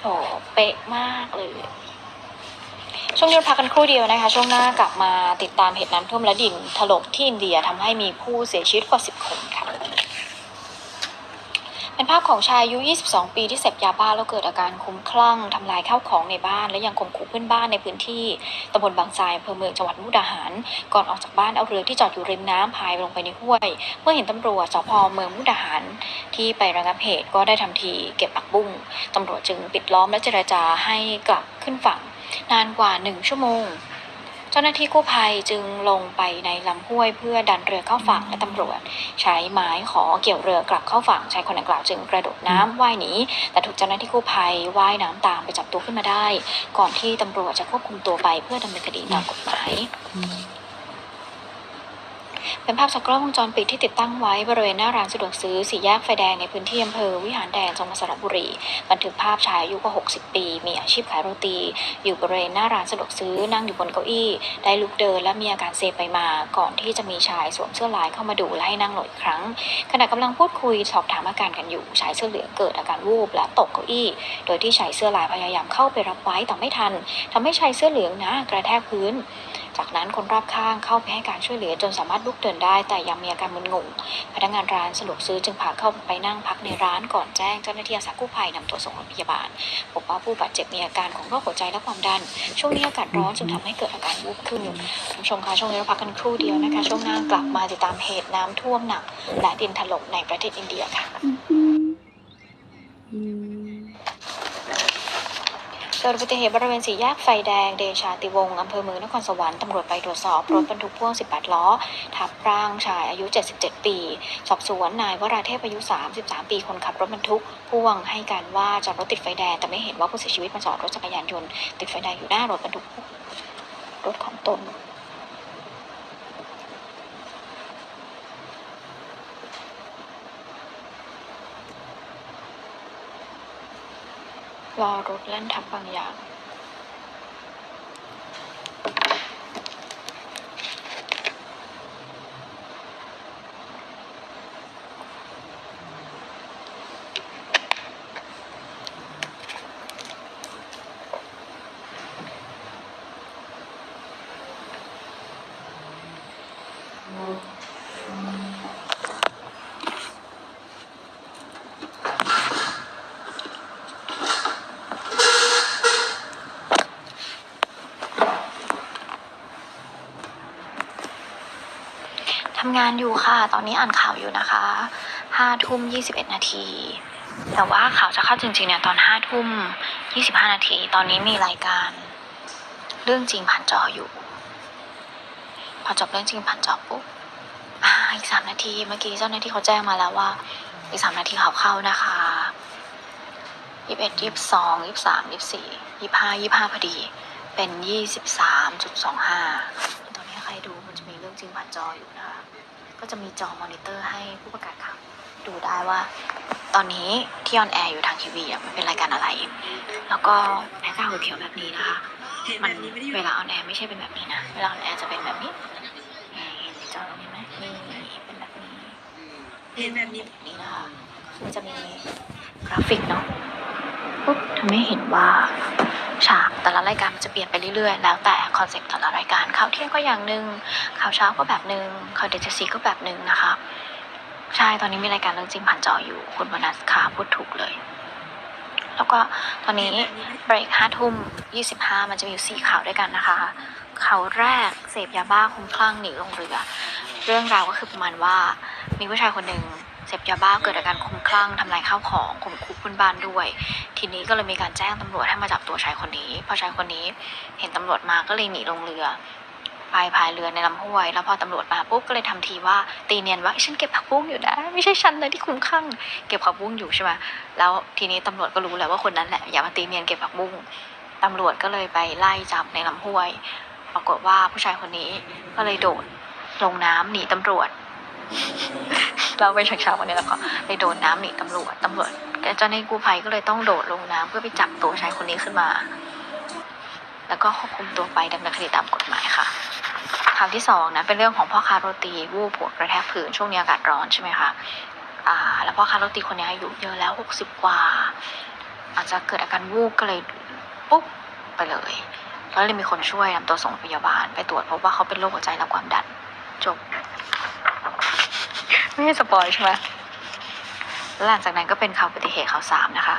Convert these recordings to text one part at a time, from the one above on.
โหเป๊ะมากเลย ช่วงนี้เราพักกันครู่เดียวนะคะ ช่วงหน้ากลับมาติดตามเหตุน้ำท่วมและดินถล่มที่อินเดียทำให้มีผู้เสียชีวิตกว่า 10 คนค่ะ เป็นภาพของชายอายุ 22 ปีที่เสพยาบ้าแล้วเกิดอาการคุ้มคลั่งทำลายข้าวของในบ้าน และยังข่มขู่เพื่อนบ้านในพื้นที่ตำบลบางทรายอำเภอเมืองจังหวัดมุกดาหาร ก่อนออกจากบ้านเอาเรือที่จอดอยู่ริมน้ำพายลงไปในห้วย เมื่อเห็นตำรวจสพเมืองมุกดาหาร ที่ไประงับเหตุก็ได้ทำทีเก็บผักบุ้งตำรวจจึงปิดล้อมและเจรจาให้กลับขึ้นฝั่ง นานกว่าหนึ่งชั่วโมง เจ้าหน้าที่กู้ภัยจึงลงไปในลำห้วยเพื่อดันเรือเข้าฝั่งและตำรวจ ใช้ไม้ขอเกี่ยวเรือกลับเข้าฝั่งชายคนดังกล่าวจึงกระโดดน้ำว่ายหนีแต่ถูกเจ้าหน้าที่กู้ภัยว่ายน้ำตามไปจับตัวขึ้นมาได้ ก่อนที่ตำรวจจะควบคุมตัวไปเพื่อดำเนินคดีตามกฎหมาย เป็นภาพจากกล้องวงจรปิดที่ติดตั้งไว้บริเวณหน้าร้านสะดวกซื้อสี่แยกไฟแดงในพื้นที่อำเภอวิหารแดงจังหวัดสระบุรี บันทึกภาพชายอายุกว่า 60 ปี มีอาชีพขายโรตี อยู่บริเวณหน้าร้านสะดวกซื้อนั่งอยู่บนเก้าอี้ ได้ลุกเดินและมีอาการเซไปมา ก่อนที่จะมีชายสวมเสื้อลายเข้ามาดูและให้นั่งหลอีกครั้ง ขณะกำลังพูดคุยสอบถามอาการกันอยู่ชายเสื้อเหลืองเกิดอาการวูบและตกเก้าอี้ โดยที่ชายเสื้อลายพยายามเข้าไปรับไว้แต่ไม่ทันทำให้ชายเสื้อเหลืองนะกระแทกพื้น จากนั้นคนรอบข้างเข้าไปให้การช่วยเหลือจนสามารถลุกเดินได้ แต่ยังมีอาการมึนงง พนักงานร้านสะดวกซื้อจึงพาเข้าไปนั่งพักในร้านก่อนแจ้งเจ้าหน้าที่อาสากู้ภัยนำตัวส่งโรงพยาบาลพบว่าผู้บาดเจ็บมีอาการของโรคหัวใจและความดัน ช่วงนี้อากาศร้อนจึงทำให้เกิดอาการวูบขึ้นคุณผู้ชมคะช่วงนี้เราพักกันครู่เดียวนะคะ ช่วงหน้ากลับมาติดตามเหตุน้ำท่วมหนักและดินถล่มในประเทศอินเดียค่ะ เกิดอุบัติเหตุบริเวณสี่แยกไฟแดงเดชาติวงศ์อำเภอเมืองนครสวรรค์ตำรวจไปตรวจสอบรถบรรทุกพ่วง 18 ล้อ ทับร่างชายอายุ 77 ปี สอบสวนนายวราเทพอายุ 33 ปี คนขับรถบรรทุกพ่วงให้การว่าจอดรถติดไฟแดงแต่ไม่เห็นว่าผู้เสียชีวิตมาจอดรถจักรยานยนต์ติดไฟแดงอยู่หน้ารถบรรทุกรถของตน รอรถแล่นทับบางอย่างท งานอยู่ค่ะ ตอนนี้อ่านข่าวอยู่นะคะห้าทุ่มยี่สิบเอ็ดนาที แต่ว่าข่าวจะเข้าจริงๆเนี่ยตอนห้าทุ่มยี่สิบห้านาที ตอนนี้มีรายการ เรื่องจริงผ่านจออยู่ พอจบเรื่องจริงผ่านจอปุ๊บอ่าอีกสามนาทีเมื่อกี้เจ้าหน้าที่เขาแจ้งมาแล้วว่า อีกสามนาทีเขาเข้านะคะยี่สิบเอ็ดยี่สิบสองยี่สิบสามยี่สิบสี่ยี่ห้ายี่ห้าพอดี เป็นยี่สิบสามจุดสองห้าตอนนี้ใครดูมันจะมีเรื่องจริงผ่านจออยู่นะ ก็จะมีจอมอนิเตอร์ให้ผู้ประกาศข่าวดูได้ว่า ตอนนี้ที่ออนแอร์อยู่ทางทีวีอะมันเป็นรายการอะไร แล้วก็แพ็กกราวด์เขียวแบบนี้นะคะ มันเวลาออนแอร์ไม่ใช่เป็นแบบนี้นะ เวลาออนแอร์จะเป็นแบบนี้เห็นจอตรงนี้ไหมนี่เป็นแบบนี้เห็นแบบนี้แบบนี้นะคะมันจะมีกราฟิกเนาะปุ๊บทำให้เห็นว่า ฉากแต่ละรายการมันจะเปลี่ยนไปเรื่อยๆ แล้วแต่คอนเซ็ปต์แต่ละรายการข่าวเที่ยงก็อย่างหนึ่งข่าวเช้าก็แบบหนึ่งข่าวเดจซีก็แบบหนึ่งนะคะใช่ตอนนี้มีรายการเรื่องจริงผ่านจออยู่ คุณวนัสค่ะพูดถูกเลย แล้วก็ตอนนี้เบรกห้าทุ่มยี่สิบห้ามันจะมีอยู่สี่ข่าวด้วยกันนะคะข่าวแรกเสพยาบ้าคุ้มคลั่งหนีลงเรือ เรื่องราวก็คือประมาณว่ามีผู้ชายคนหนึ่ง เสพยาบ้าเกิดอาการคลุ้มคลั่งทำลายข้าวของข่มขู่เพื่อนบ้านด้วย ทีนี้ก็เลยมีการแจ้งตำรวจให้มาจับตัวชายคนนี้ พอชายคนนี้เห็นตำรวจมาก็เลยหนีลงเรือไปพายเรือในลำห้วย แล้วพอตำรวจมาปุ๊บก็เลยทำทีว่าตีเนียนว่าฉันเก็บผักบุ้งอยู่นะ ไม่ใช่ฉันเลยที่คุ้มคลั่งเก็บผักบุ้งอยู่ใช่ไหมแล้วทีนี้ตำรวจก็รู้แล้วว่าคนนั้นแหละอย่ามาตีเนียนเก็บผักบุ้งตำรวจก็เลยไปไล่จับในลำห้วย ปรากฏว่าผู้ชายคนนี้ก็เลยโดดลงน้ำหนีตำรวจ เราไปชักชาวันนี้แล้วก็เลยโดนน้ำหนีตำรวจตำรวจเจ้าหน้าที่กู้ภัยก็เลยต้องโดดลงน้ำเพื่อไปจับตัวชายคนนี้ขึ้นมา แล้วก็ควบคุมตัวไปดำเนินคดีตามกฎหมายค่ะข่าวที่สองนะเป็นเรื่องของพ่อค้าโรตีวูบหัวกระแทกพื้นช่วงนี้อากาศร้อนใช่ไหมคะอ่าแล้วพ่อค้าโรตีคนนี้อายุเยอะแล้วหกสิบกว่า อาจจะเกิดอาการวูบก็เลยปุ๊บไปเลยแล้วเลยมีคนช่วยนำตัวส่งโรงพยาบาล ไปตรวจพบว่าเขาเป็นโรคหัวใจและความดันจบ ไม่ให้สปอยใช่ไหมแล้วหลังจากนั้นก็เป็นข่าวอุบัติเหตุข่าวสามนะคะ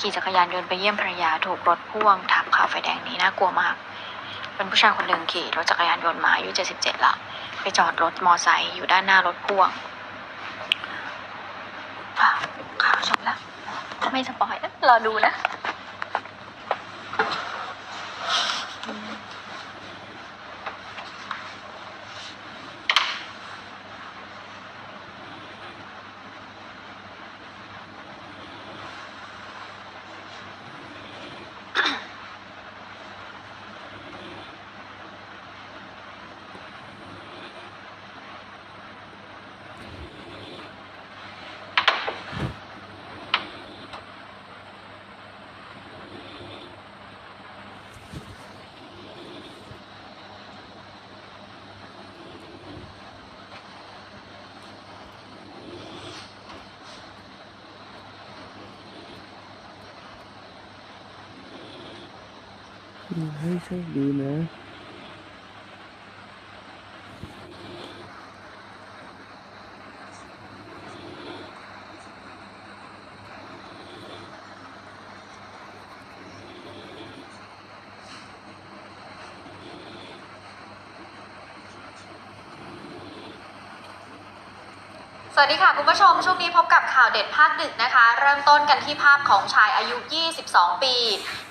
ขี่จักรยานยนต์ไปเยี่ยมภรรยาถูกรถพ่วงทับข่าวไฟแดงนี้น่ากลัวมาก เป็นผู้ชายคนหนึ่งขี่รถจักรยานยนต์มาอายุ77ละ ไปจอดรถมอไซค์อยู่ด้านหน้ารถพ่วงข่าวจบแล้ว ไม่สปอยนะรอดูนะ ให้โชค สวัสดีค่ะคุณผู้ชม ช่วงนี้พบกับข่าวเด็ดภาคดึกนะคะ เริ่มต้นกันที่ภาพของชายอายุ 22 ปี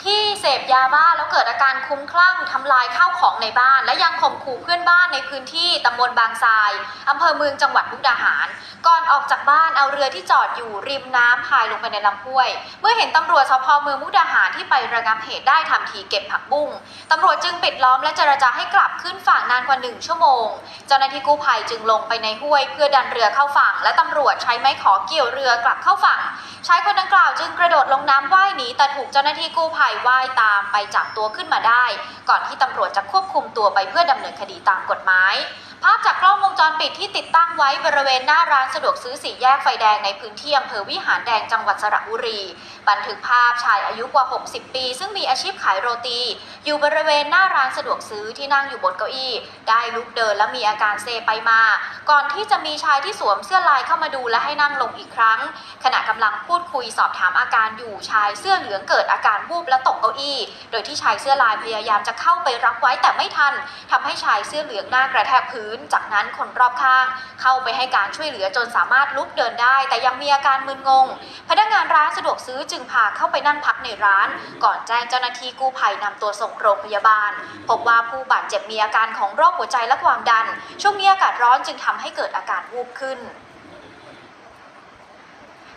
ที่เสพยาบ้าแล้วเกิดอาการคุ้มคลั่งทำลายข้าวของในบ้าน และยังข่มขู่เพื่อนบ้านในพื้นที่ตำบลบางทรายอำเภอเมืองจังหวัดมุกดาหาร ก่อนออกจากบ้านเอาเรือที่จอดอยู่ริมน้ำพายลงไปในลำห้วย เมื่อเห็นตำรวจสพเมืองมุกดาหารที่ไประงับเหตุได้ทำทีเก็บผักบุ้งตำรวจจึงปิดล้อมและเจรจาให้กลับขึ้นฝั่งนานกว่าหนึ่งชั่วโมง เจ้าหน้าที่กู้ภัยจึงลงไปในห้วยเพื่อดันเรือเข้าฝั่ง และตำรวจใช้ไม้ขอเกี่ยวเรือกลับเข้าฝั่งชายคนดังกล่าวจึงกระโดดลงน้ำว่ายหนีแต่ถูกเจ้าหน้าที่กู้ภัยว่ายตามไปจับตัวขึ้นมาได้ ก่อนที่ตำรวจจะควบคุมตัวไปเพื่อดำเนินคดีตามกฎหมาย ภาพจากกล้องวงจรปิดที่ติดตั้งไว้บริเวณหน้าร้านสะดวกซื้อสี่แยกไฟแดงในพื้นที่อำเภอวิหารแดงจังหวัดสระบุรี บันทึกภาพชายอายุกว่า 60 ปี ซึ่งมีอาชีพขายโรตี อยู่บริเวณหน้าร้านสะดวกซื้อที่นั่งอยู่บนเก้าอี้ ได้ลุกเดินและมีอาการเซไปมา ก่อนที่จะมีชายที่สวมเสื้อลายเข้ามาดูและให้นั่งลงอีกครั้ง ขณะกำลังพูดคุยสอบถามอาการอยู่ชายเสื้อเหลืองเกิดอาการวูบและตกเก้าอี้ โดยที่ชายเสื้อลายพยายามจะเข้าไปรับไว้แต่ไม่ทันทำให้ชายเสื้อเหลืองหน้ากระแทกพื้น จากนั้นคนรอบข้าง เข้าไปให้การช่วยเหลือจนสามารถลุกเดินได้ แต่ยังมีอาการมึนงง พนักงานร้านสะดวกซื้อจึงพาเข้าไปนั่งพักในร้าน ก่อนแจ้งเจ้าหน้าที่กู้ภัยนำตัวส่งโรงพยาบาล พบว่าผู้บาดเจ็บมีอาการของโรคหัวใจและความดัน ช่วงนี้อากาศร้อนจึงทำให้เกิดอาการวูบขึ้น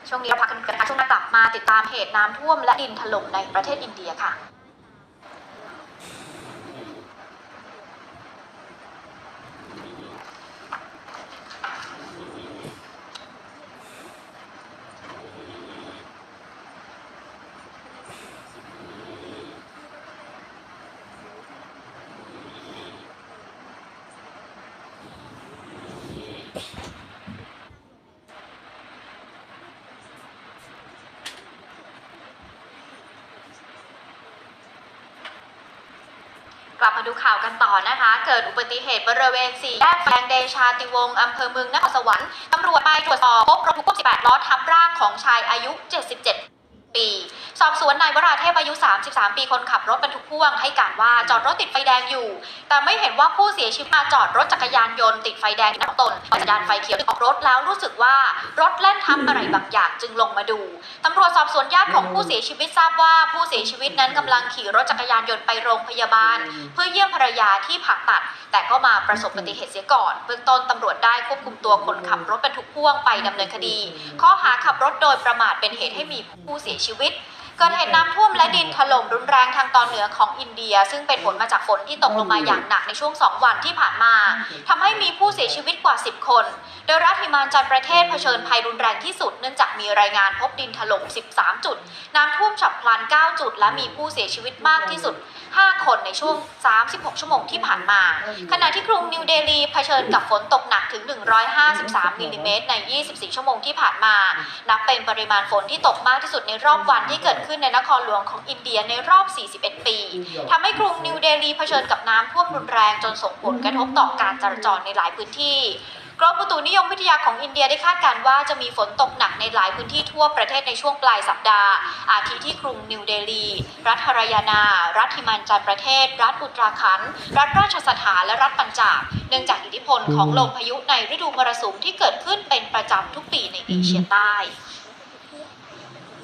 ช่วงนี้เราพักกันก่อนช่วงหน้ากลับมาติดตามเหตุน้ำท่วมและดินถล่มในประเทศอินเดียค่ะ ดูข่าวกันต่อนะคะ เกิดอุบัติเหตุบริเวณสี่แยกแฟงเดชาติวงศ์อำเภอเมืองนครสวรรค์ตำรวจไปตรวจสอบพบรถบรรทุกพ่วง18 ล้อทับร่างของชายอายุ 77 ปี สอบสวนนายวราเทพอายุ 33 ปีคนขับรถบรรทุกพ่วงให้การว่าจอดรถติดไฟแดงอยู่ แต่ไม่เห็นว่าผู้เสียชีวิตมาจอดรถจักรยานยนต์ติดไฟแดงนักตนพอสัญญาณไฟเขียวออกรถแล้วรู้สึกว่ารถแล่นทับอะไรบางอย่างจึงลงมาดูตำรวจสอบสวนญาติของผู้เสียชีวิตทราบว่าผู้เสียชีวิตนั้นกำลังขี่รถจักรยานยนต์ไปโรงพยาบาล เพื่อเยี่ยมภรรยาที่ผ่าตัด แต่ก็มาประสบอุบัติเหตุเสียก่อน เบื้องต้นตำรวจได้ควบคุมตัวคนขับรถบรรทุกพ่วงไปดำเนินคดี ข้อหาขับรถโดยประมาทเป็นเหตุให้มีผู้เสียชีวิต เกิดเหตุน้ำท่วมและดินถล่มรุนแรงทางตอนเหนือของอินเดีย ซึ่งเป็นผลมาจากฝนที่ตกลงมาอย่างหนักในช่วง 2 วันที่ผ่านมาทำให้มีผู้เสียชีวิตกว่า 10 คน โดยรัฐหิมานจันประเทศเผชิญภัยรุนแรงที่สุดเนื่องจากมีรายงานพบดินถล่ม 13 จุด น้ำท่วมฉับพลัน 9 จุด และมีผู้เสียชีวิตมากที่สุด 5 คนในช่วง 36 ชั่วโมงที่ผ่านมา ขณะที่กรุงนิวเดลีเผชิญกับฝนตกหนักถึง 153มิลลิเมตรใน 24 ชั่วโมงที่ผ่านมา นับเป็นปริมาณฝนที่ตกมากที่สุดในรอบวันที่เกิดขึ้นในนครหลวงของอินเดียในรอบ 41 ปีทำให้กรุงนิวเดลีเผชิญกับน้ำท่วมรุนแรงจนส่งผลกระทบต่อการจราจรในหลายพื้นที่กรมอุตุนิยมวิทยาของอินเดียได้คาดการณ์ว่าจะมีฝนตกหนักในหลายพื้นที่ทั่วประเทศในช่วงปลายสัปดาห์ อาทิที่กรุงนิวเดลี รัฐฮารายานา รัฐฮิมันจันประเทศ รัฐอุตราขันธ์รัฐราชสถานและรัฐปัญจาบเนื่องจากอิทธิพลของลมพายุในฤดูมรสุมที่เกิดขึ้นเป็นประจำทุกปีในเอเชียใต้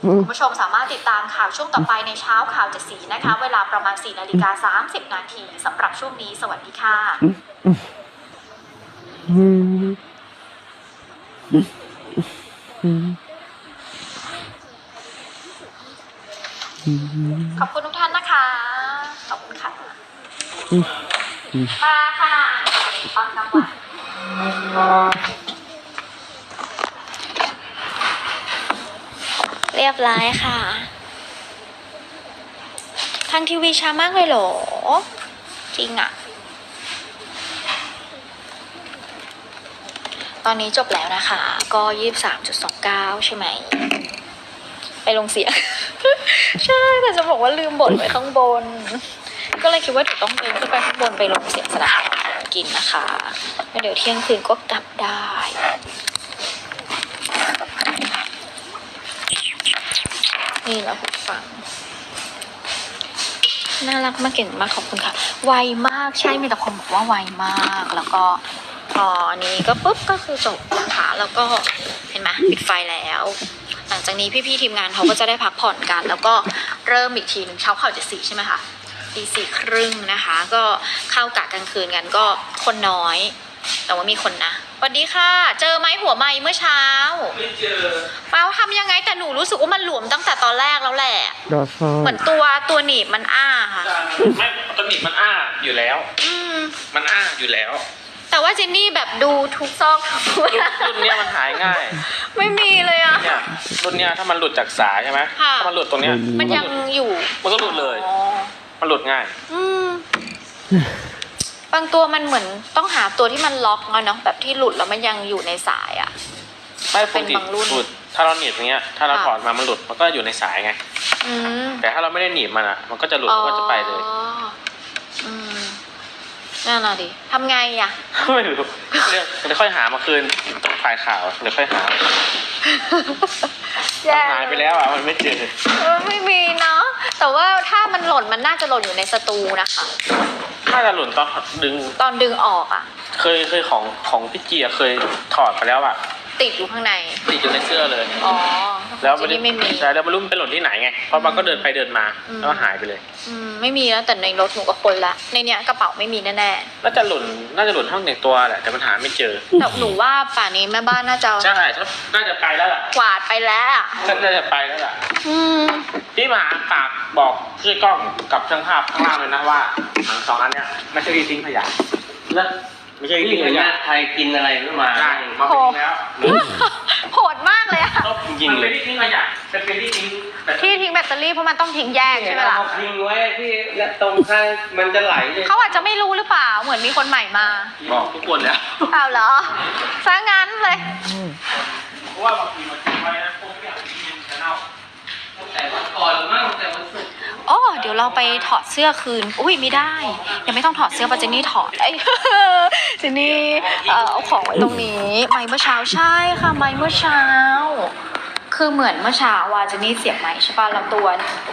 คุณผู้ชมสามารถติดตามข่าวช่วงต่อไปในเช้าข่าวเจ็ดสีนะคะ เวลาประมาณ4นาฬิกา30 นาทีสำหรับช่วงนี้ สวัสดีค่ะ ขอบคุณทุกท่านนะคะ ขอบคุณค่ะ มาค่ะตอนกลางวัน เรียบร้อยค่ะ ทางทีวีช้ามากเลยเหรอ จริงอะตอนนี้จบแล้วนะคะ ก็ยี่สามจุดสองเก้าใช่ไหม ไปลงเสียง ใช่ แต่จะบอกว่าลืมบทไว้ข้างบน ก็เลยคิดว่าถูกต้องเดินขึ้นไปข้างบนไปลงเสียงสนามกินนะคะแล้วเดี๋ยวเที่ยงคืนก็กลับได้ นี่แหละหูฟัง น่ารักมากเก่งมากขอบคุณค่ะ ไวมากใช่มีแต่คนบอกว่าไวมากแล้วก็พออันนี้ก็ปุ๊บก็คือจบนะคะแล้วก็เห็นไหมปิดไฟแล้ว หลังจากนี้พี่ๆทีมงานเขาก็จะได้พักผ่อนกัน แล้วก็เริ่มอีกทีหนึ่งเช้าข่าวเจ็ดสี่ใช่ไหมคะตีสี่ครึ่งนะคะ ก็เข้ากะกลางคืนกันก็คนน้อย แต่ว่ามีคนนะ วัสดีค่ะ เจอไหมหัวไม้เมื่อเช้า ไม่เจอเปาทำยังไงแต่หนูรู้สึกว่ามันหลวมตั้งแต่ตอนแรกแล้วแหละ ดอดฟ้าเหมือนตัวตัวหนีบมันอ้าค่ะ ไม่ตอนนี้มันอ้าอยู่แล้ว อืม มันอ้าอยู่แล้วแต่ว่าเจนนี่แบบดูทุกซอกทุกรุ่นรุ่นเนี้ยมันหายง่ายไม่มีเลยอะเนี่ยรุ่นเนี้ยถ้ามันหลุดจากสายใช่ไหมค่ะ ถ้ามันหลุดตรงเนี้ยมันยังอยู่มันก็หลุดเลย อ๋อมันหลุดง่าย อืม บางตัวมันเหมือนต้องหาตัวที่มันล็อกอะเนาะแบบที่หลุดแล้วมันยังอยู่ในสายอะไม่ปกติเป็นบางรุ่นหลุดถ้าเราหนีบอย่างเงี้ย ถ้าเราค่ะ ถอดมามันหลุดมันก็อยู่ในสายไง อืมแต่ถ้าเราไม่ได้หนีบมันอะ มันก็จะหลุดมันก็จะไปเลย อ๋ออืม นั่นน่ะดิทำไงอะไม่รู้เดี๋ยวเดี๋ยวค่อยหามาคืนต้องถ่ายข่าวเดี๋ยวค่อยหาแย่หายไปแล้วอะมันไม่เจอเออไม่มีเนาะแต่ว่าถ้ามันหล่นมันน่าจะหล่นอยู่ในสตูนะคะ ถ้าจะหลุดตอนดึงตอนดึงออกอะเคยเคยของของพี่เจียเคยถอดไปแล้วอะ ติดอยู่ข้างใน ติดอยู่ในเสื้อเลย อ๋อแล้วทีนี้ไม่มี ใช่แล้วมันรู้มันเป็นหล่นที่ไหนไงเพราะมันก็เดินไปเดินมาอืม แล้วก็หายไปเลย อืมไม่มีแล้วแต่ในรถหนูก็คนละ ในเนี้ยกระเป๋าไม่มีแน่น่าจะหล่นน่าจะหล่นห้องแต่งตัวแหละแต่มันหาไม่เจอๆแต่หนูว่าป่านนี้แม่บ้านน่าจะใช่ครับน่าจะไปแล้วล่ะกวาดไปแล้วอะน่าจะไปแล้วล่ะอืมพี่มหาฝากบอกช่วยกล้องกับช่างภาพข้างล่างเลยนะว่าถังสองอันเนี้ยไม่ใช่ที่ทิ้งขยะนะ ไม่ใช่ที่นี่ทิ้งเห็ขนยะญาติไทยกินอะไรไม่มาใช่มาไปทิ้งแล้วโหดมากเลยอะจริงๆเลยที่ทิ้งขยะเป็นเป็นที่ทิ้งแต่ที่ทิ้งแบตเตอรี่เพราะมันต้องทิ้งแยกใช่ไหมล่ะเอาทิ้งไว้ที่และตรงข้างมันจะไหลเลยเขาอาจจะไม่รู้หรือเปล่าเหมือนมีคนใหม่มาบอกทุกคนแล้วเอาเหรอซะงั้นเลยเพราะว่าบางทีมันทิ้งไว้นะพวกอย่างที่มันจะเน่าตั้งแต่วันก่อนหรือมั่งแต่วันศุกร์ โอ้เดี๋ยวเราไปถอดเสื้อคืน อุ้ยไม่ได้ ยังไม่ต้องถอดเสื้อปะเจนนี่ถอดไอ้ยเจนนี่เอ่อเอาของไว้ตรงนี้ไม้เมื่อเช้าใช่ค่ะไม้เมื่อเช้า คือเหมือนเมื่อเช้าว่าเจนนี่เสียบไม้ใช่ป่ะล้วตัว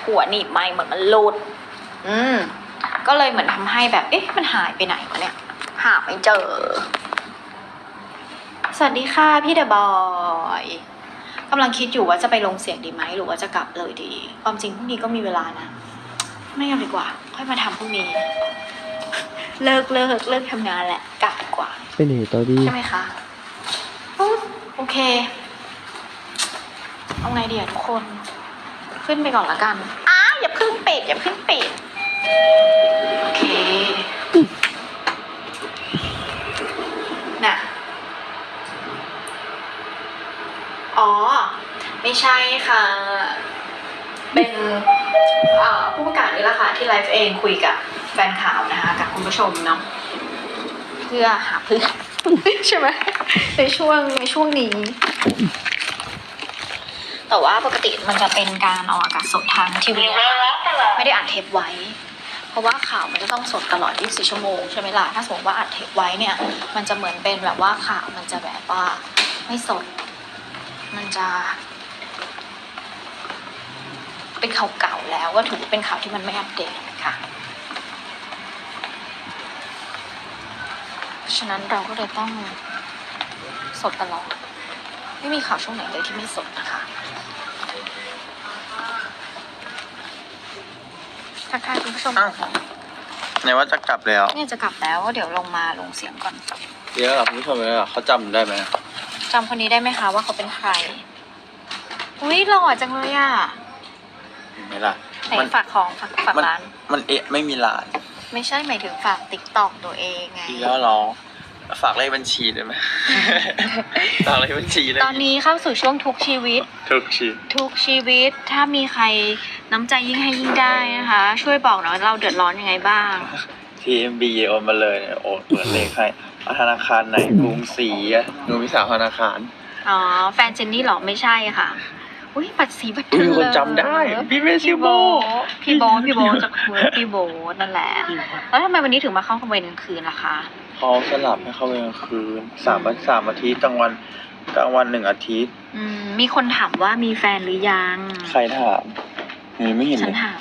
หัวหนีบไม้เหมือนมันหลุดอืมก็เลยเหมือนทำให้แบบเอ๊ะมันหายไปไหนวะเนี่ย หาไม่เจอ สวัสดีค่ะพี่เดอบอยกำลังคิดอยู่ว่าจะไปลงเสียงดีไหมหรือว่าจะกลับเลยดี ความจริงพรุ่งนี้ก็มีเวลานะ ไม่เอาดีกว่า ค่อยมาทำพรุ่งนี้ เลิกเลิกเลิกทำงานแหละกลับดีกว่า ไปไหนต่อดี ใช่ไหมคะปุ๊บโอเค เอาไงดีอะทุกคน ขึ้นไปก่อนละกันอ้าอย่าเพิ่งปิดอย่าเพิ่งปิดโอเคน่ะอ๋อ ไม่ใช่ค่ะ เป็นผู้ประกาศนี่แหละค่ะที่ไลฟ์เองคุยกับแฟนข่าวนะคะกับคุณผู้ชมเนาะเพื่อหาเพื่อนใช่ไหมในช่วงในช่วงนี้ แต่ว่าปกติมันจะเป็นการออกอากาศสดทางทีวีไม่ได้อัดเทปไว้ เพราะว่าข่าวมันจะต้องสดตลอด 24 ชั่วโมงใช่ไหมล่ะถ้าสมมติว่าอัดเทปไว้เนี่ย มันจะเหมือนเป็นแบบว่าข่าวมันจะแบบว่าไม่สด มันจะ เป็นข่าวเก่าแล้วก็ถือว่าเป็นข่าวที่มันไม่อัปเดตค่ะฉะนั้นเราก็เลยต้องสดตลอด ไม่มีข่าวช่วงไหนเลยที่ไม่สดนะคะทักทายคุณผู้ชมอ้าว ไหนว่าจะกลับแล้ว เนี่ยจะกลับแล้วก็เดี๋ยวลงมาลงเสียงก่อนเดี๋ยวเหรอคุณผู้ชมเลยเหรอเขาจำได้ไหมจำคนนี้ได้ไหมคะว่าเขาเป็นใคร อุ้ยหล่อจังเลยอะเห็น ไหมล่ะไหนมันฝากของฝากฝากมันร้าน มันเอะไม่มีไลน์ไม่ใช่หมายถึงฝากติ๊กตอกตัวเองไงอีกแล้วเหรอฝากเลขบัญชีได้ไหมฝากเลขบัญชีได้ไหมตอนนี้เข้าสู่ช่วงทุกชีวิต ทุกชีทุกชีวิตถ้ามีใครน้ำใจยิ่งให้ยิ่งได้นะคะ ช่วยบอกหน่อยว่าเราเดือดร้อนยังไงบ้างทีเอ็มบีโอนมาเลยเนี่ยโอนเปิดเลขให้เอาธนาคารไหนกรุงศรีอะหนูมีสามธนาคารอ๋อแฟนเจนนี่เหรอไม่ใช่ค่ะ อุ้ยบัตรสีบัตรอุ้ยเทิมีงคนจำได้ พี่เมซิโบ พี่โบทพี่โบทจะคุยพี่โบทนั่นแหละ แล้วทำไมวันนี้ถึงมาเข้าขบวนกลางคืนล่ะคะเขาสลับให้เข้าไปกลางคืนสามวันสามอาทิตย์กลางวันกลางวันหนึ่งอาทิตย์อืมมีคนถามว่ามีแฟนหรือยัง ใครถามหนูยังไม่เห็นฉัเลนยถาม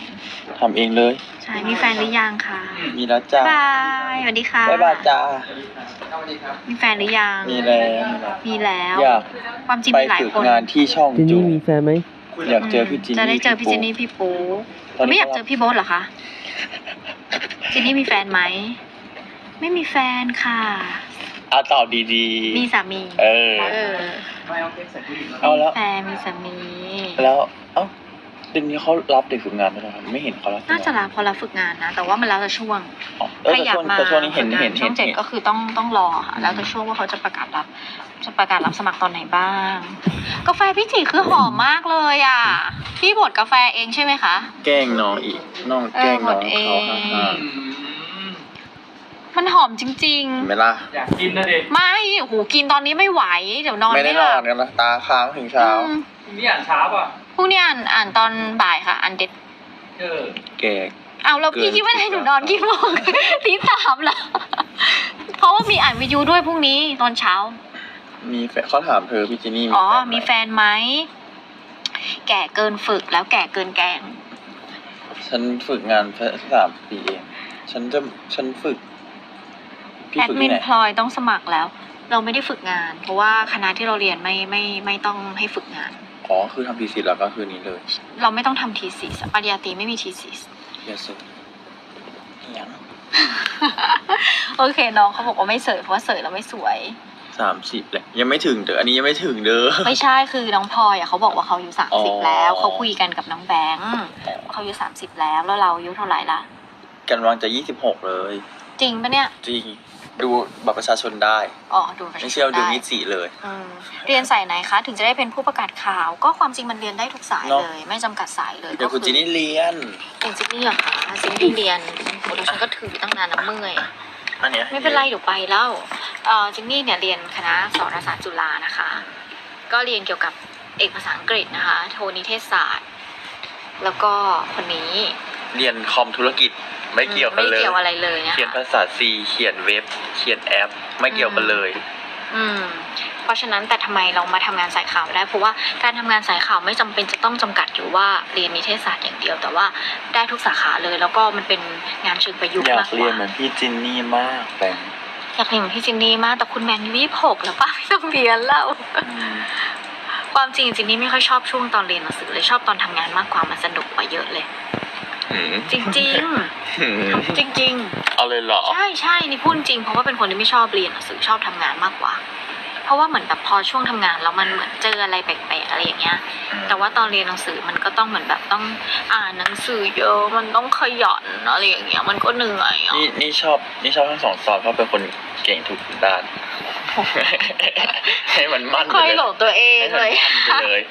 ทำเองเลย ใช่มีแฟนหรือยังคะมีแล้วจ้าบายสวัสดีค่ะบ๊ายบายจ้า มีแฟนหรือยังมีแล้ว มีแล้ว อยากความจริงไปมีหลายฝึกคนงานที่ช่องจินจูนี่มีแฟนไหมอยากเจอพี่จินนี่จะได้เจอพี่เจนนี่พี่ปูตอนนี้ไม่อยากเจอพี่โบ๊ทเหรอคะเจนนี่มีแฟนไหมไม่มีแฟนค่ะ เอาตอบดีมีสามี ๆ เออ เออเอาแล้ว มีแฟนมีสามี แล้ว เอ้าเดี๋ยวนี้เขารับเด็กฝึกงานด้วยเหรอครับไม่เห็นเขารับน่าจะลาพอเราฝึกงานนะ แต่ว่ามันแล้วแต่ช่วงอ๋อเออถ้าแต่อยากช่วงมาแต่ช่วงนี้เห็นฝึกงาเห็นช่เห็องนเจ็ดเห็นก็คือต้องต้องรอค่ะแล้วแต่ช่วงว่าเขาจะประกาศรับจะประกาศรับสมัครตอนไหนบ้าง กาแฟพี่จีคือหอมมากเลยอะ พี่บดกาแฟเองใช่ไหมคะ แกล้งน้องอีกน้องแกล้งน้องเออหมดเองเขาฮ่ามันหอมจริงๆเห็นไหมล่ะอยากกินนะเด็กๆไม่โอ้โหกินตอนนี้ไม่ไหว เดี๋ยวนอนไม่ได้ไม่นหอลันบกันนะตาค้างถึงเช้าอืมนี่อ่านเช้าป่ะ พรุ่งนี้อ่านอ่านตอนบ่ายค่ะอ่านเด็ดเออแก เอาแล้วพี่เกินคิดว่าให้หนูนอนกี่โมง ตีสามเหรอเพราะว่ามีอ่านวิทยุด้วยพรุ่งนี้ตอนเช้า มีแฟนเขาถามเธอพี่จินนี่อ๋อไหมีแฟนไหม แก่เกินฝึกแล้วแก่เกินแกล้งฉันฝึกงานแค่สามปีเอง ฉันจะฉันฝึก พี่แอดฝึกมิที่นไหนพลอยต้องสมัครแล้ว เราไม่ได้ฝึกงาน เพราะว่าคณะที่เราเรียนไม่ไม่ไม่ต้องให้ฝึกงาน อ๋อคือทำทีสิทธิ์แล้วก็คือนี้เลยเราไม่ต้องทำทีสิปริญญาตรีไม่มีทีสิเยสุยังโอเคน้องเขาบอกว่าไม่เสยเพราะว่าเสยแล้วไม่สวย สามสิบเลยยังไม่ถึงเด้ออันนี้ยังไม่ถึงเด้อ ไม่ใช่คือน้องพลอยอะเขาบอกว่าเขาอายุสามอ๋สิบอ แล้วเขาคุยกันกับน้องแบงค์เขาอายุสามสิบแล้วแล้วเราอายุเท่าไหร่ละกันวางจะยี่สิบหกเลย จริงปะเนี่ย จริง ดูบัตรประชาชนได้อ๋อดูประชาชนไม่เชื่อดูได้นิสิเลย อืมเรียนสายไหนคะ ถึงจะได้เป็นผู้ประกาศข่าว ก็ความจริงมันเรียนได้ทุกสายเนอะ เลย ไม่จำกัดสายเลยเดี๋ยวคุณก็จินนี่เรียนเป็นจินนี่เหรอคะจินนี่เรียนโอ้เดี๋ยวฉันก็ถือตั้งนานนะเมื่อย อันเนี้ยไม่เป็นไรเดี๋ยวไปแล้วเอ่อจินนี่เนี่ยเรียนคณะสารศาสตร์จุฬานะคะ ก็เรียนเกี่ยวกับเอกภาษาอังกฤษนะคะ โทนิเทศศาสตร์ แล้วก็คนนี้ เรียนคอมธุรกิจ ไม่เกี่ยวกันเลยไม่เกี่ยวอะไรเลยนะเขียนคะภาษาซีเขียนเว็บ เขียนแอป ไม่เกี่ยวกันเลย อืม เพราะฉะนั้นแต่ทำไมเรามาทำงานสายข่าวได้ เพราะว่าการทำงานสายข่าวไม่จำเป็นจะต้องจำกัดอยู่ว่าเรียนนิเทศศาสตร์อย่างเดียว แต่ว่าได้ทุกสาขาเลย แล้วก็มันเป็นงานเชิงประยุกต์อยามากกกเรียนว่าเหมือนพี่จินนี่มากแบงค์อยากเรียนเหมือนพี่จินนี่มากแต่คุณแมนอายุยี่สิบหกแล้วป้าไม่ต้องเรียนแล้ว อืมความจริงจินนี่ไม่ค่อยชอบช่วงตอนเรียนหนังสือเลยชอบตอนทำงานมากกว่ามันสนุกกว่าเยอะเลยหืม จริงหืมๆจริงเอาเลยเหรอๆใช่ใช่นี่พูดจริงเพราะว่าเป็นคนที่ไม่ชอบเรียนหนังสือชอบทำงานมากกว่า เพราะว่าเหมือนแบบพอช่วงทำงานแล้วมันเหมือนเจออะไรแปลกๆอะไรอย่างเงี้ย แต่ว่าตอนเรียนหนังสือมันก็ต้องเหมือนแบบต้องอ่านหนังสือเยอะมันต้องขยันอะไรอย่างเงี้ย มันก็เหนื่อยอะนี่นี่ชอบนี่ชอบทั้งสองตอนเพราะเป็นคนเก่งทุกด้าน ให้มันมั่นเคไปยเลยหลงตัวเองให้เลมันยมั่นไปเลย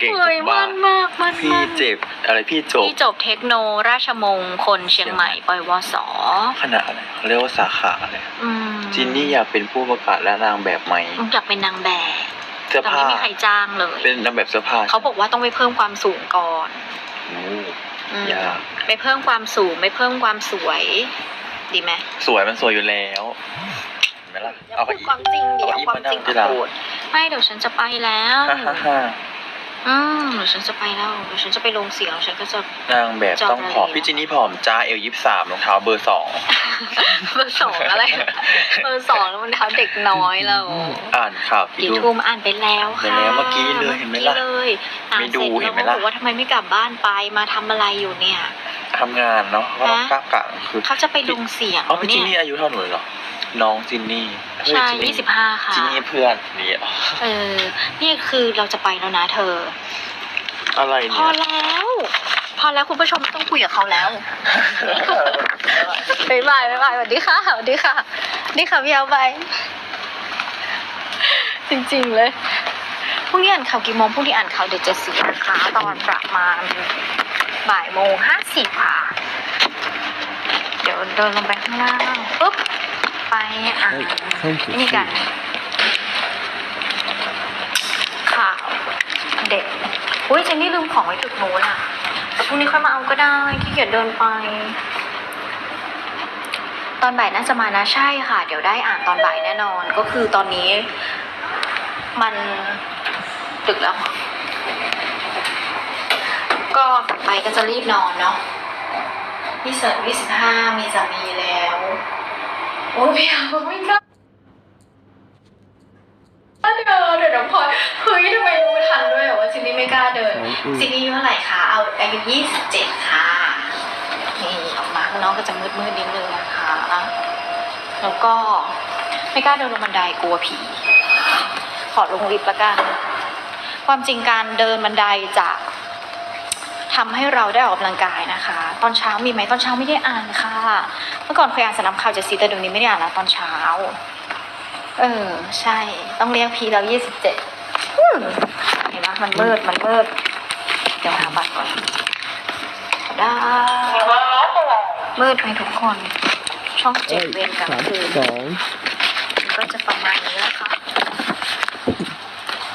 เก่งเฮ้ทุยกบ้ามันนมากมันพี่มากเจ็บอะไรพี่จบพี่จบเทคโนราชมงคลเชียงใหม่ปวสคณะอะไรเขาเรียกว่าสาขาอะไรอืมจินนี่อยากเป็นผู้ประกาศและนางแบบไหม อยากเป็นนางแบบเสื้อแต่ผ้าไม่มีใครจ้างเลย เป็นนางแบบเสื้อผ้าเขาบอกว่าต้องไปเพิ่มความสูงก่อนโอ้อืมยากไปเพิ่มความสูงไปเพิ่มความสวย ดีไหมสวยมันสวยอยู่แล้วเห็นไหมล่ะอย่าเอาพูไปดความจริงดิเอาเอาอีกความมานั่จริงงที่มาร้านพูดไม่เดี๋ยวฉันจะไปแล้ว ฮ่าฮ่าฮ่า อืมเดี๋ยวฉันจะไปแล้วเดี๋ยวฉันจะไปลงเสียงฉันก็จะ นางแบบต้องผอมจำอะไร พี่จินนี่ผอมจ้าเอลยี่สามรองเท้าเบอร์สองเบอร์สองอะไร เบอร์สองแล้วมันเท้าเด็กน้อยเราอ่านข่าวกี่กี่ดูทุ่มอ่านไปแล้วไปค่ะแล้วเมื่อกี้เลยเห็นไหมล่ะอกี้เลยอ่านไม่ดูเสร็จเห็แล้วนไหมก็ล่ะ บอกว่าทำไมไม่กลับบ้านไปมาทำอะไรอยู่เนี่ย ทำงานเนาะก็ต้องฮะกล้ากะคือเขาจะไปลงเสียงอ๋อพี่จิเนี่นนี่ยอายุเท่าหนูเลยเหรอน้องจินนี่เฮ้ใช่จินนี่ยี่สิบห้าค่ะ จินนี่เพื่อนนี่อ๋อเออ นี่คือเราจะไปแล้วนะเธออะไรพเนี่อย แล้ว พอแล้วคุณผู้ชมไม่ต้องคุยกับเขาแล้วบ๊ายบายบ๊ายบายสวัสดีค่ะสวัสดีค่ะสวัสดีค่ะพี่เอาไปจริงๆเลยพรุ่งนี้อ่านข่าวกี่โมงพรุ่งนี้อ่านข่าวเด็ดเจ็ดสีนะคะตอนประมาณบ่ายโมงห้าสิบค่ะ เดี๋ยวเดินลงไปข้างล่างปุ๊บไปอ่านนี่กันข่าว เด็กอุ้ยเจนนี่ลืมของไว้จุดโน้นอะแต่พรุ่งนี้ค่อยมาเอาก็ได้ขี้เกียจเดินไป ตอนบ่ายน่าจะมานะใช่ค่ะ เดี๋ยวได้อ่านตอนบ่ายแน่นอน ก็คือตอนนี้ มันดึกแล้ว ก็ไปก็จะรีบนอนเนาะพี่เสิร์ฟยี่สิบห้ามีสามีแล้ว โอ้ยไม่เอาไม่กล้าเดินเดี๋ยวน้องพลอยเฮ้ยทำไม กล้าเดินซินนี่อายุเท่าไหร่คะเอาอายุยี่สิบเจ็ดค่ะนี่ออกมาข้างนอกก็จะมืดมืดๆนิดนึงนะคะ แล้วก็ไม่กล้าเดินลงบันไดกลัวผี ขอลงลิฟต์ละกัน ความจริงการเดินบันไดจะทำให้เราได้ออกกำลังกายนะคะ ตอนเช้ามีไหมตอนเช้าไม่ได้อ่านค่ะ เมื่อก่อนเคยอ่านสนับข่าวเจ็ดสีแต่เดี๋ยวนี้ไม่ได้อ่านแล้วตอนเช้า เออ ใช่ ต้องเรียกพีเรายี่สิบเจ็ดเห็นไห มมันมืด มันมืด เดี๋ยวหาบัตรก่อนได้มืดไหมทุกคน ช่องเจ็ดเวรกลางคืนสองก็จะประมาณนี้แหละค่ะ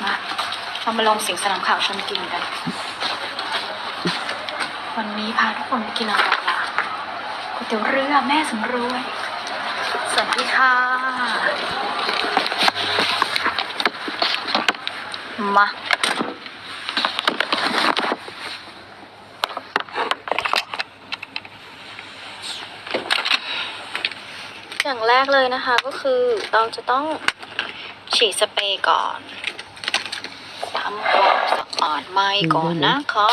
มาเรามาลองเสียงสนามข่าวชนกินกัน วันนี้พาทุกคนไปกินอะไรล่ะก๋วยเตี๋ยวเรือแม่สำรวย สวัสดีค่ะ มา อย่างแรกเลยนะคะก็คือเราจะต้องฉีดสเปรย์ก่อนทำความสะอาดไม้ก่อนนะคะ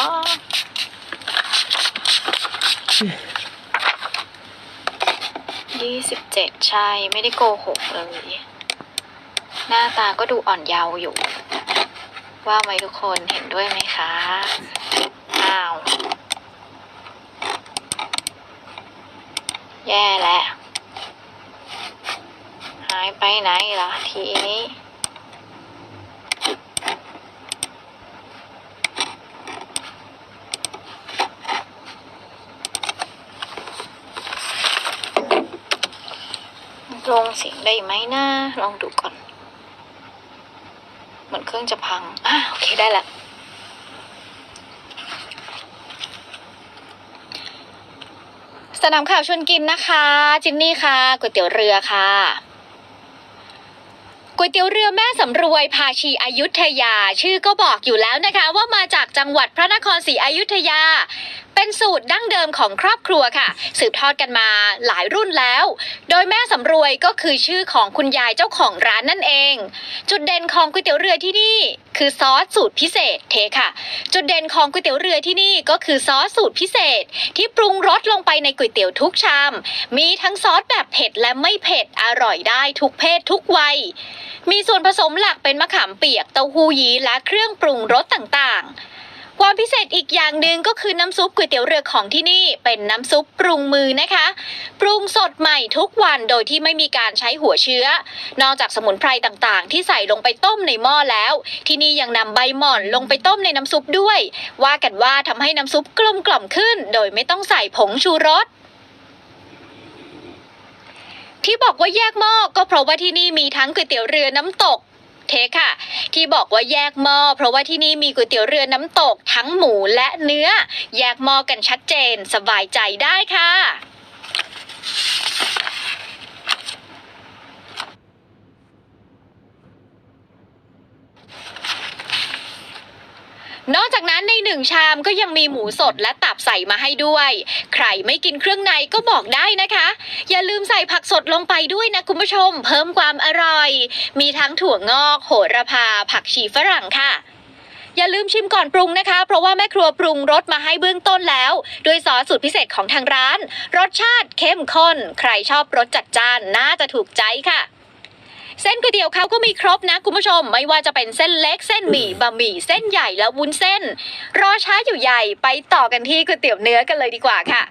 ยี่สิบเจ็ดใช่ไม่ได้โกหกเลย หน้าตาก็ดูอ่อนเยาว์อยู่ ว่าไหมทุกคนเห็นด้วยไหมคะ อ้าว แย่แล้ว ไปไหนล่ะ ทีนี้ลงเสียงได้ไหมนะ ลองดูก่อน เหมือนเครื่องจะพัง อ่าโอเคได้ละสนามข่าวชวนกินนะคะ จินนี่ค่ะก๋วยเตี๋ยวเรือค่ะ วยเตี๋ยวเรือแม่สำรวยภาชีอายุทยา ชื่อก็บอกอยู่แล้วนะคะ ว่ามาจากจังหวัดพระนครศรีอยุธยาเป็นสูตรดั้งเดิมของครอบครัวค่ะ สืบทอดกันมาหลายรุ่นแล้ว โดยแม่สำรวยก็คือชื่อของคุณยายเจ้าของร้านนั่นเอง จุดเด่นของก๋วยเตี๋ยวเรือที่นี่ คือซอสสูตรพิเศษเทค่ะ จุดเด่นของก๋วยเตี๋ยวเรือที่นี่ก็คือซอสสูตรพิเศษ ที่ปรุงรสลงไปในก๋วยเตี๋ยวทุกชาม มีทั้งซอสแบบเผ็ดและไม่เผ็ดอร่อยได้ทุกเพศทุกวัย มีส่วนผสมหลักเป็นมะขามเปียกเต้าหู้ยี้และเครื่องปรุงรสต่างๆ ความพิเศษอีกอย่างหนึ่งก็คือน้ำซุปก๋วยเตี๋ยวเรือของที่นี่เป็นน้ำซุปปรุงมือนะคะ ปรุงสดใหม่ทุกวันโดยที่ไม่มีการใช้หัวเชื้อ นอกจากสมุนไพรต่างๆ ที่ใส่ลงไปต้มในหม้อแล้ว ที่นี่ยังนำใบหม่อนลงไปต้มในน้ำซุปด้วย ว่ากันว่าทำให้น้ำซุปกลมกล่อมขึ้น โดยไม่ต้องใส่ผงชูรสที่บอกว่าแยกหม้อก็เพราะว่าที่นี่มีทั้งก๋วยเตี๋ยวเรือน้ำตก เทคค่ะ ที่บอกว่าแยกหม้อเพราะว่าที่นี่มีก๋วยเตี๋ยวเรือน้ำตกทั้งหมูและเนื้อ แยกหม้อกันชัดเจนสบายใจได้ค่ะ นอกจากนั้นในหนึ่งชามก็ยังมีหมูสดและตับใส่มาให้ด้วย ใครไม่กินเครื่องในก็บอกได้นะคะ อย่าลืมใส่ผักสดลงไปด้วยนะคุณผู้ชม เพิ่มความอร่อย มีทั้งถั่วงอก โหระพา ผักชีฝรั่งค่ะอย่าลืมชิมก่อนปรุงนะคะ เพราะว่าแม่ครัวปรุงรสมาให้เบื้องต้นแล้ว ด้วยซอสสูตรพิเศษของทางร้าน รสชาติเข้มข้น ใครชอบรสจัดจ้านน่าจะถูกใจค่ะ เส้นก๋วยเตี๋ยวเขาก็มีครบนะคุณผู้ชม ไม่ว่าจะเป็นเส้นเล็กเส้นหมี่บะหมี่เส้นใหญ่และวุ้นเส้น รอช้าอยู่ใหญ่ไปต่อกันที่ก๋วยเตี๋ยวเนื้อกันเลยดีกว่าค่ะ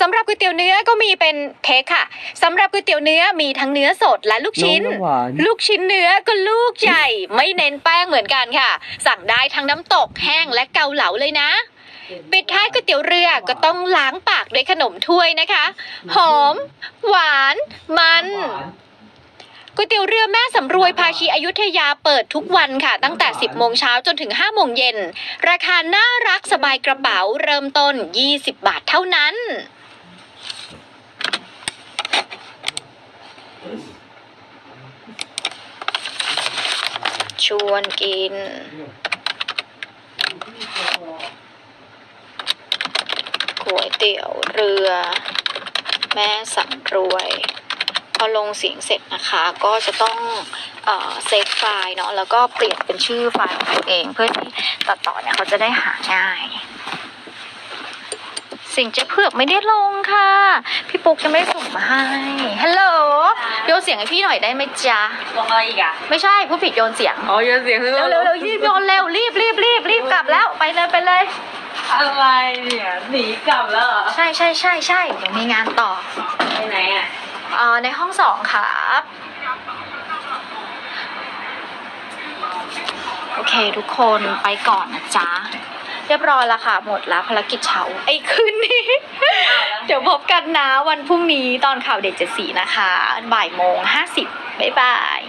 สำหรับก๋วยเตี๋ยวเนื้อก็มีเป็นเทคค่ะสำหรับก๋วยเตี๋ยวเนื้อมีทั้งเนื้อสดและลูกชิ้น น้ำหวาน ลูกชิ้นเนื้อก็ลูกใหญ่ ไม่เน้นแป้งเหมือนกันค่ะ สั่งได้ทั้งน้ำตกแห้งและเกาเหลาเลยนะ ปิดท้ายก๋วยเตี๋ยวเรือก็ต้องล้างปากด้วยขนมถ้วยนะคะ หอม หวาน มันก๋วยเตี๋ยวเรือแม่สำรวยภาชีอยุธยาเปิดทุกวันค่ะ ตั้งแต่ 10 โมงเช้าจนถึง 5 โมงเย็น ราคาน่ารักสบายกระเป๋าเริ่มต้น 20 บาทเท่านั้น ชวนกิน ก๋วยเตี๋ยวเรือ แม่สำรวย พอลงเสียงเสร็จนะคะ ก็จะต้องเอ่อเซฟไฟล์เนาะแล้วก็เปลี่ยนเป็นชื่อไฟล์ของตัวเอง เพื่อที่ตัดต่อเนี่ยเขาจะได้หาง่าย สิ่งเจ๊เผือกไม่ได้ลงค่ะ พี่ปุ๊กยังไม่ได้ส่งมาให้ฮัลโหลโยนเสียงให้พี่หน่อยได้ไหมจ๊ะลงอะไรอีกอะไม่ใช่ผู้ผิดโยนเสียงอ๋อโยนเสียงคือเร็วเร็วเร็วรีบโยนเร็วรีบรีบรีบรีบกลับแล้วไปเลยไปเลย อะไรเนี่ยหนีกลับแล้วเหรอใช่ใช่ใช่ใช่เดี๋ยวมีงานต่อไปไหนอะเอ่อในห้องสองครับโอเค ทุกคนไปก่อนนะจ๊ะ เรียบร้อยแล้วค่ะ หมดแล้วภารกิจเช้าไอ้ยคืนนี้ เดี๋ยวพบกันนะวันพรุ่งนี้ตอนข่าวเด็กเจ็ดสีนะคะ บ่ายโมงห้าสิบบ๊ายบาย